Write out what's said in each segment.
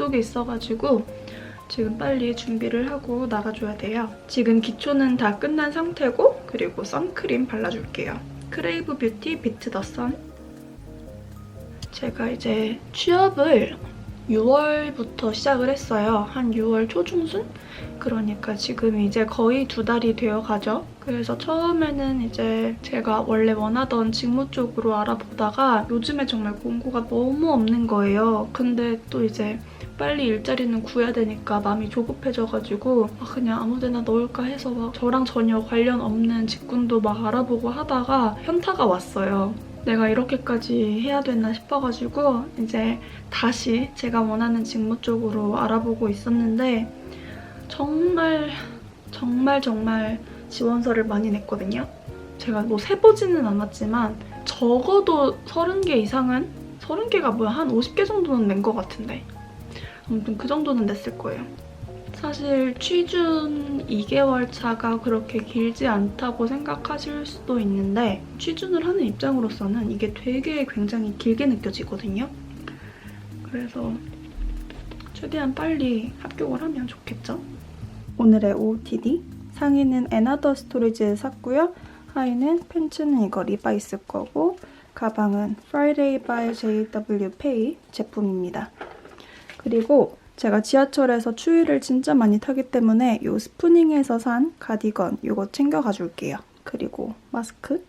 약속이 있어가지고 지금 빨리 준비를 하고 나가줘야 돼요. 지금 기초는 다 끝난 상태고 그리고 선크림 발라줄게요. 크레이브 뷰티 비트 더 선. 제가 이제 취업을 6월부터 시작을 했어요. 한 6월 초중순? 그러니까 지금 이제 거의 두 달이 되어 가죠. 그래서 처음에는 이제 제가 원래 원하던 직무 쪽으로 알아보다가 요즘에 정말 공고가 너무 없는 거예요. 근데 또 이제 빨리 일자리는 구해야 되니까 마음이 조급해져가지고 아, 그냥 아무데나 넣을까 해서 막 저랑 전혀 관련 없는 직군도 막 알아보고 하다가 현타가 왔어요. 내가 이렇게까지 해야 되나 싶어가지고 이제 다시 제가 원하는 직무 쪽으로 알아보고 있었는데 정말 정말 정말 지원서를 많이 냈거든요. 제가 뭐 세보지는 않았지만 적어도 30개 이상은 30개가 뭐야 한 50개 정도는 낸 것 같은데 아무튼 그 정도는 냈을 거예요. 사실 취준 2개월 차가 그렇게 길지 않다고 생각하실 수도 있는데 취준을 하는 입장으로서는 이게 되게 굉장히 길게 느껴지거든요. 그래서 최대한 빨리 합격을 하면 좋겠죠? 오늘의 OOTD 상의는 에나더 스토리지에 샀고요. 하의는 팬츠는 이거 리바이스 거고 가방은 Friday by JW Pay 제품입니다. 그리고 제가 지하철에서 추위를 진짜 많이 타기 때문에 이 스푸닝에서 산 가디건 이거 챙겨가 줄게요. 그리고 마스크.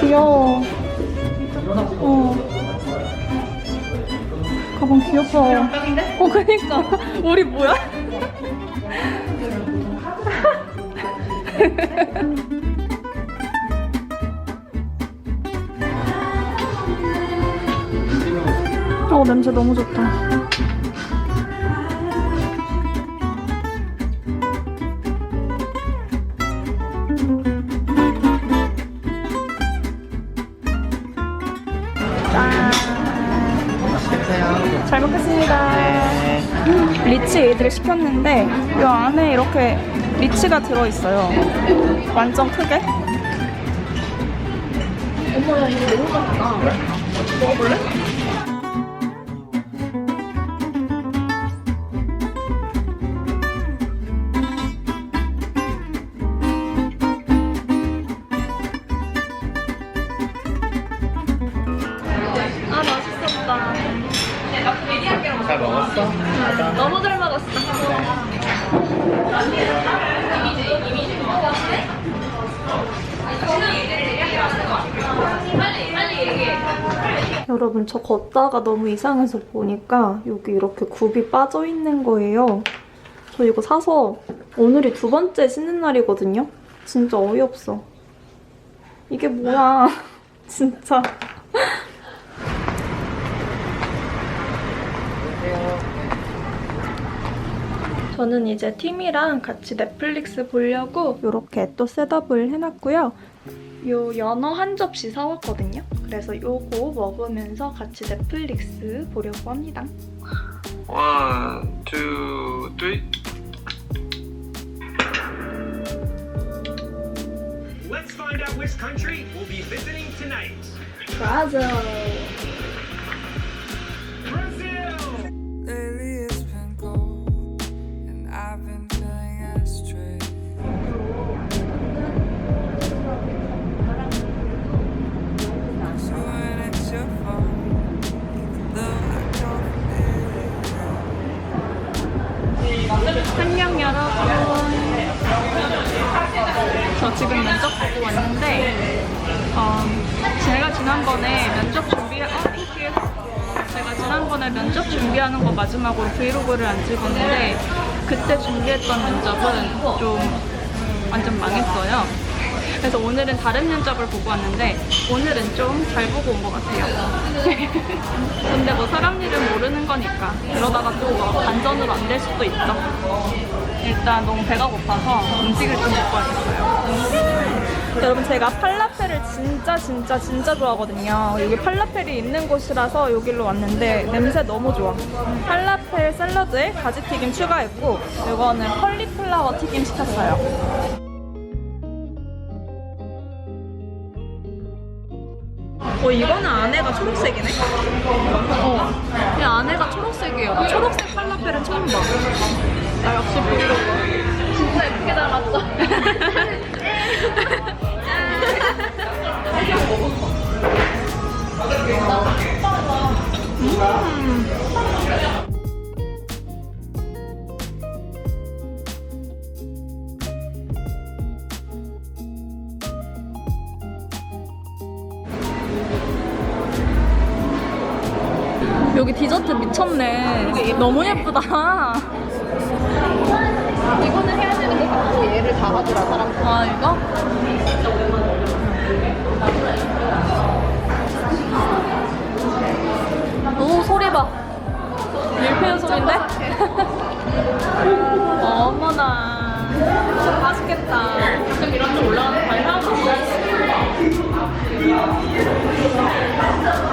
귀여워. 어. 가방 귀엽다. 어 그니까 우리 뭐야? 어 냄새 너무 좋다. 잘 먹겠습니다. 리치 애들이 시켰는데 이 안에 이렇게 리치가 들어있어요. 완전 크게. 어머야 이거 너무 맛있다. 먹어볼래? 여러분 저 걷다가 너무 이상해서 보니까 여기 이렇게 굽이 빠져 있는 거예요. 저 이거 사서 오늘이 두 번째 신는 날이거든요. 진짜 어이없어. 이게 뭐야. 진짜. 저는 이제 팀이랑 같이 넷플릭스 보려고 이렇게 또 셋업을 해놨고요. 요 연어 한 접시 사왔거든요. 그래서 요거 먹으면서 같이 넷플릭스 보려고 합니다. One, two, three. Let's find out which country we'll be visiting tonight. 브 지금 면접 보고 왔는데 어, 제가 지난번에 면접 준비, 어, 땡큐. 제가 지난번에 면접 준비하는 거 마지막으로 브이로그를 안 찍었는데 그때 준비했던 면접은 좀 완전 망했어요. 그래서 오늘은 다른 면접을 보고 왔는데 오늘은 좀 잘 보고 온 것 같아요. 근데 뭐 사람 일은 모르는 거니까 그러다가 또 뭐 반전으로 안 될 수도 있죠. 일단 너무 배가 고파서 음식을 좀 먹고 와겠어요. 여러분 제가 팔라펠을 진짜 진짜 진짜 좋아하거든요. 여기 팔라펠이 있는 곳이라서 여기로 왔는데 냄새 너무 좋아. 팔라펠 샐러드에 가지 튀김 추가했고 이거는 컬리플라워 튀김 시켰어요. 어 이거는 안에가 초록색이네. 어, 이 안에가 초록색이에요. 초록색 팔라펠은 처음 봐. 나 역시 브이로그. 진짜 예쁘게 닮았어. 여기 디저트 미쳤네. 너무 예쁘다. 어머나. 좀 맛있겠다. 좀 이런 데 올라가는 과일 없어. Oh,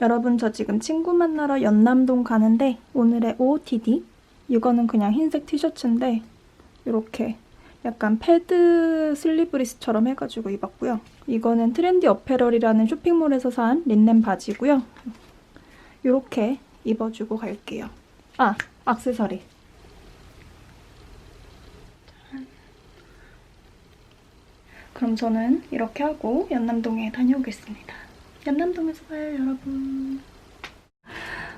여러분 저 지금 친구 만나러 연남동 가는데 오늘의 OOTD 이거는 그냥 흰색 티셔츠인데 이렇게 약간 패드 슬리브리스처럼 해가지고 입었고요. 이거는 트렌디 어페럴이라는 쇼핑몰에서 산 린넨 바지고요. 이렇게 입어주고 갈게요. 아. 짠. 그럼 저는 이렇게 하고 연남동에 다녀오겠습니다. 연남동에서 봐요, 여러분.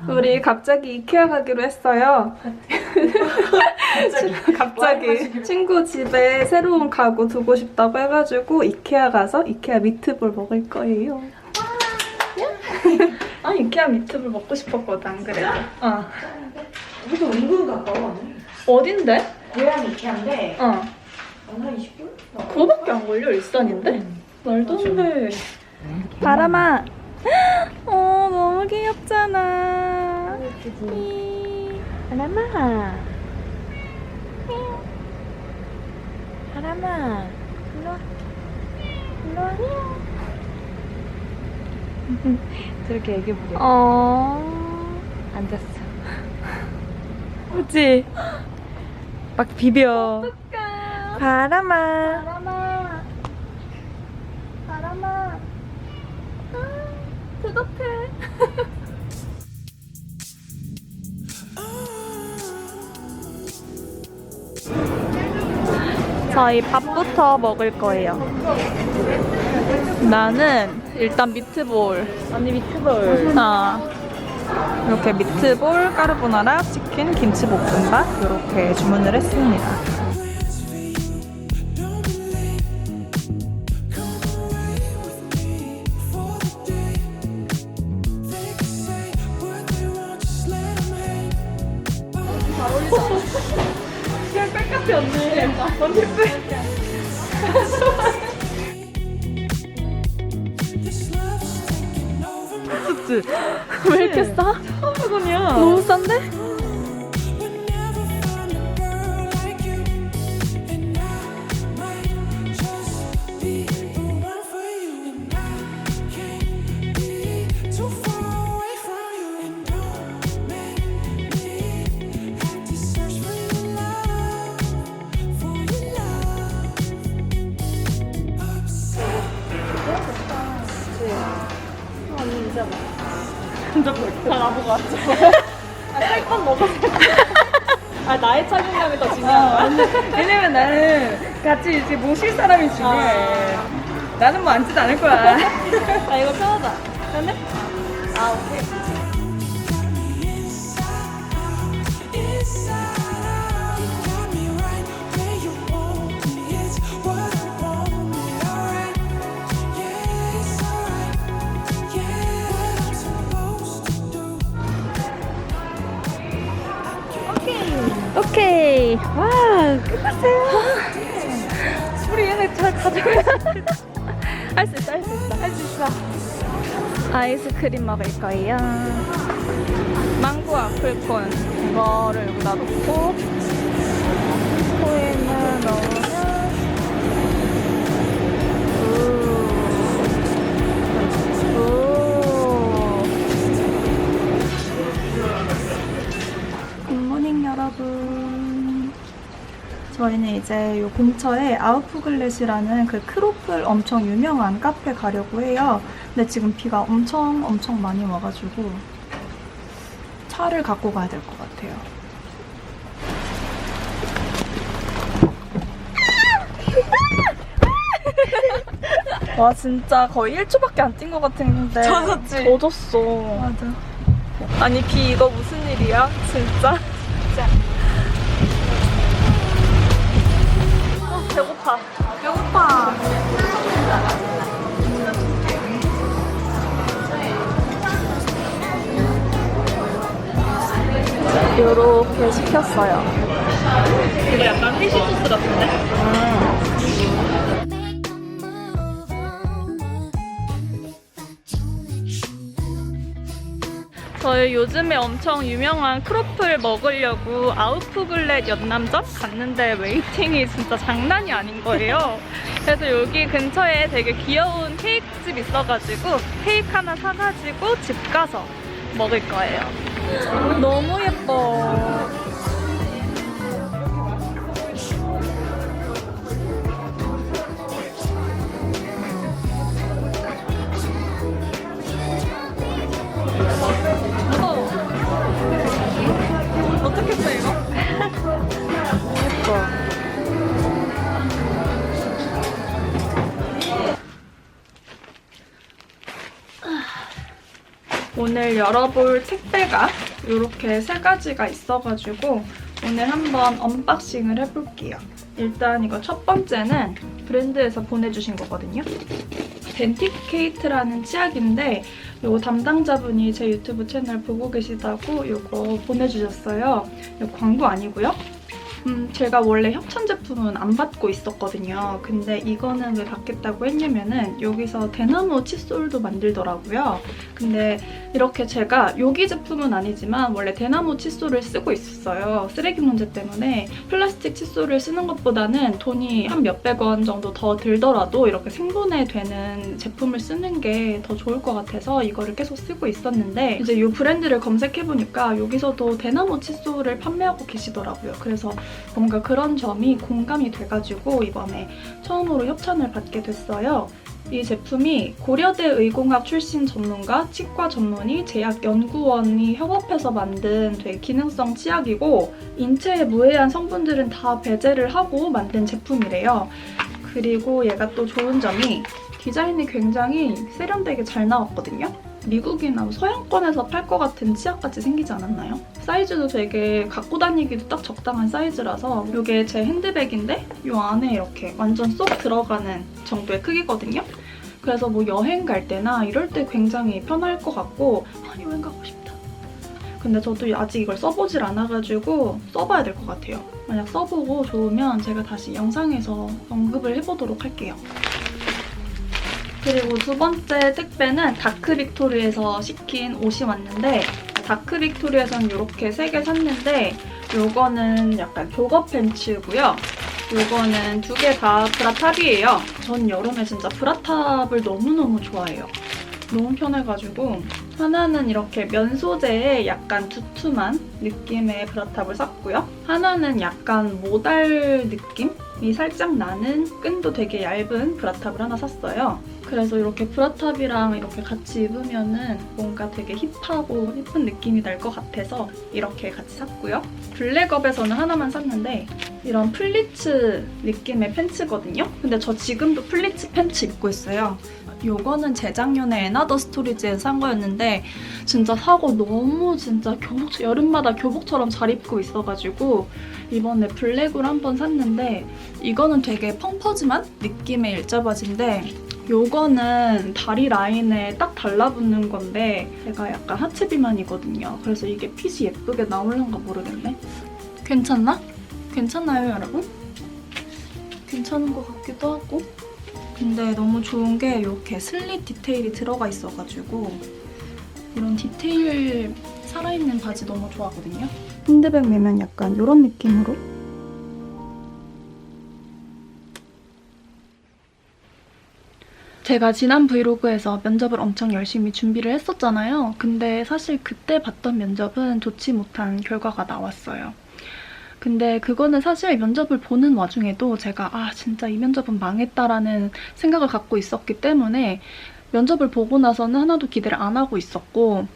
우리 갑자기 이케아 가기로 했어요. 갑자기 친구 집에 새로운 가구 두고 싶다고 해가지고 이케아 가서 이케아 미트볼 먹을 거예요. 아 이케아 미트볼 먹고 싶었거든 안 그래도. 어. 여기서 은근 가까워. 어딘데? 고향 이케한데 어. 한 20분? 그거밖에 안 걸려 일산인데? 말도 안 돼. 바람아. 어 너무 귀엽잖아. 이. 바람아. 바람아. 일로 와. 일로 와. 저렇게 애기 부려. 어. 앉았어. 그치? 막 비벼. 바람아. 바람아. 저희 밥부터 먹을 거예요. 나는 일단 미트볼. 언니 미트볼. 아, 이렇게 미트볼, 까르보나라, 치킨, 김치볶음밥 이렇게 주문을 했습니다. 왜 이렇게 싸? 처음이야. 너무 싼데? 앉아볼게. 다 나보고. 아, 살건 먹어. 아, 나의 착용감이 더 중요한 거야? 왜냐면 나는 같이 이제 모실 사람이 중요해. 나는 뭐 앉지도 않을 거야. 아, 이거 편하다. 편해? 아, 오케이. 오케이. 와, 끝났어요. 우리 얘네 잘 가져가. 할수 있어, 할 수 있어. 할 수 있어. 아이스크림 먹을 거예요. 망고 아플콘. 이거를 여기다 놓고, 코에는 넣으 여러분. 저희는 이제 요 근처에 아우프글렛이라는 그 크로플 엄청 유명한 카페 가려고 해요. 근데 지금 비가 엄청 엄청 많이 와가지고 차를 갖고 가야 될 것 같아요. 와 진짜 거의 1초밖에 안 뛴 것 같은데 젖었지? 젖었어 맞아. 아니 비 이거 무슨 일이야 진짜 요렇게 시켰어요 이거 약간 피시 소스 같은데? 저희 요즘에 엄청 유명한 크로플 먹으려고 아우프글렛 연남점 갔는데 웨이팅이 진짜 장난이 아닌 거예요. 그래서 여기 근처에 되게 귀여운 케이크집 있어가지고 케이크 하나 사가지고 집 가서 먹을 거예요. 너무 예뻐. 오늘 열어볼 택배가 이렇게 세 가지가 있어가지고 오늘 한번 언박싱을 해볼게요. 일단 이거 첫 번째는 브랜드에서 보내주신 거거든요. 덴티케이트라는 치약인데 요 담당자분이 제 유튜브 채널 보고 계시다고 이거 보내주셨어요. 이거 광고 아니고요. 음, 제가 원래 협찬 제품은 안 받고 있었거든요. 근데 이거는 왜 받겠다고 했냐면은 여기서 대나무 칫솔도 만들더라고요. 근데 이렇게 제가 여기 제품은 아니지만 원래 대나무 칫솔을 쓰고 있었어요. 쓰레기 문제 때문에 플라스틱 칫솔을 쓰는 것보다는 돈이 한 몇백 원 정도 더 들더라도 이렇게 생분해 되는 제품을 쓰는 게 더 좋을 것 같아서 이거를 계속 쓰고 있었는데 이제 이 브랜드를 검색해보니까 여기서도 대나무 칫솔을 판매하고 계시더라고요. 그래서 뭔가 그런 점이 공감이 돼가지고 이번에 처음으로 협찬을 받게 됐어요. 이 제품이 고려대 의공학 출신 전문가, 치과 전문의, 제약 연구원이 협업해서 만든 되게 기능성 치약이고 인체에 무해한 성분들은 다 배제를 하고 만든 제품이래요. 그리고 얘가 또 좋은 점이 디자인이 굉장히 세련되게 잘 나왔거든요. 미국이나 뭐 서양권에서 팔 것 같은 치약같이 생기지 않았나요? 사이즈도 되게 갖고 다니기도 딱 적당한 사이즈라서 이게 제 핸드백인데 이 안에 이렇게 완전 쏙 들어가는 정도의 크기거든요. 그래서 뭐 여행 갈 때나 이럴 때 굉장히 편할 것 같고 아, 여행 가고 싶다. 근데 저도 아직 이걸 써보질 않아가지고 써봐야 될 것 같아요. 만약 써보고 좋으면 제가 다시 영상에서 언급을 해보도록 할게요. 그리고 두 번째 택배는 다크빅토리에서 시킨 옷이 왔는데 다크 빅토리에서는 이렇게 세 개 샀는데 요거는 약간 조거 팬츠고요. 요거는 두 개 다 브라탑이에요. 전 여름에 진짜 브라탑을 너무너무 좋아해요. 너무 편해가지고 하나는 이렇게 면 소재의 약간 두툼한 느낌의 브라탑을 샀고요. 하나는 약간 모달 느낌? 이 살짝 나는 끈도 되게 얇은 브라탑을 하나 샀어요. 그래서 이렇게 브라탑이랑 이렇게 같이 입으면은 뭔가 되게 힙하고 예쁜 느낌이 날 것 같아서 이렇게 같이 샀고요. 블랙업에서는 하나만 샀는데 이런 플리츠 느낌의 팬츠거든요. 근데 저 지금도 플리츠 팬츠 입고 있어요. 요거는 재작년에 에나더 스토리즈에서 산 거였는데 진짜 사고 너무 진짜 교복 여름마다 교복처럼 잘 입고 있어가지고 이번에 블랙으로 한 번 샀는데 이거는 되게 펑퍼짐한 느낌의 일자 바지인데 요거는 다리 라인에 딱 달라붙는 건데 제가 약간 하체 비만이거든요. 그래서 이게 핏이 예쁘게 나올란가 모르겠네. 괜찮나? 괜찮나요, 여러분? 괜찮은 것 같기도 하고. 근데 너무 좋은 게 이렇게 슬릿 디테일이 들어가 있어가지고 이런 디테일 살아있는 바지 너무 좋아하거든요. 핸드백 매면 약간 이런 느낌으로 제가 지난 브이로그에서 면접을 엄청 열심히 준비를 했었잖아요. 근데 사실 그때 봤던 면접은 좋지 못한 결과가 나왔어요. 근데 그거는 사실 면접을 보는 와중에도 제가 아 진짜 이 면접은 망했다라는 생각을 갖고 있었기 때문에 면접을 보고 나서는 하나도 기대를 안 하고 있었고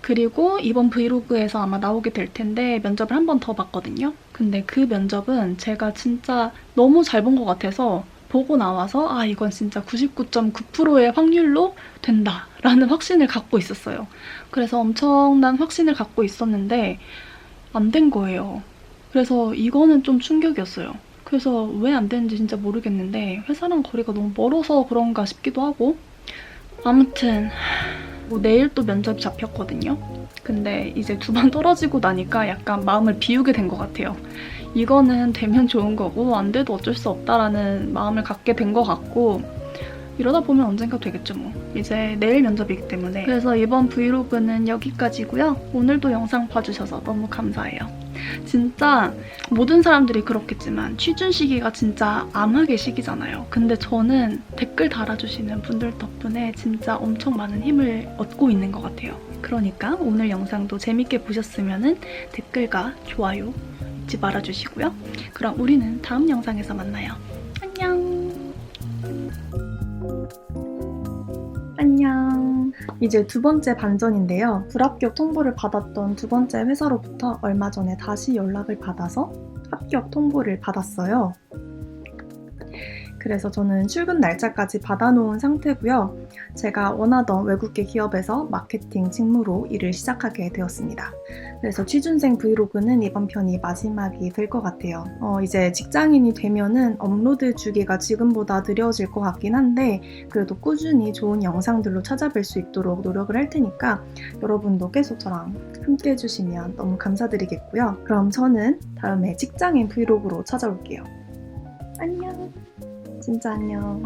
그리고 이번 브이로그에서 아마 나오게 될 텐데 면접을 한 번 더 봤거든요. 근데 그 면접은 제가 진짜 너무 잘 본 것 같아서 보고 나와서 아 이건 진짜 99.9%의 확률로 된다라는 확신을 갖고 있었어요. 그래서 엄청난 확신을 갖고 있었는데 안 된 거예요. 그래서 이거는 좀 충격이었어요. 그래서 왜 안 되는지 진짜 모르겠는데 회사랑 거리가 너무 멀어서 그런가 싶기도 하고 아무튼 뭐 내일 또 면접 잡혔거든요. 근데 이제 두 번 떨어지고 나니까 약간 마음을 비우게 된 것 같아요. 이거는 되면 좋은 거고 안 돼도 어쩔 수 없다라는 마음을 갖게 된 것 같고 이러다 보면 언젠가 되겠죠 뭐. 이제 내일 면접이기 때문에. 그래서 이번 브이로그는 여기까지고요. 오늘도 영상 봐주셔서 너무 감사해요. 진짜 모든 사람들이 그렇겠지만 취준 시기가 진짜 암흑의 시기잖아요. 근데 저는 댓글 달아주시는 분들 덕분에 진짜 엄청 많은 힘을 얻고 있는 것 같아요. 그러니까 오늘 영상도 재밌게 보셨으면 댓글과 좋아요 잊지 말아주시고요. 그럼 우리는 다음 영상에서 만나요. 안녕! 안녕. 이제 두 번째 반전인데요. 불합격 통보를 받았던 두 번째 회사로부터 얼마 전에 다시 연락을 받아서 합격 통보를 받았어요. 그래서 저는 출근 날짜까지 받아놓은 상태고요. 제가 원하던 외국계 기업에서 마케팅 직무로 일을 시작하게 되었습니다. 그래서 취준생 브이로그는 이번 편이 마지막이 될 것 같아요. 어, 이제 직장인이 되면은 업로드 주기가 지금보다 느려질 것 같긴 한데 그래도 꾸준히 좋은 영상들로 찾아뵐 수 있도록 노력을 할 테니까 여러분도 계속 저랑 함께 해주시면 너무 감사드리겠고요. 그럼 저는 다음에 직장인 브이로그로 찾아올게요. 안녕. 진짜 안녕.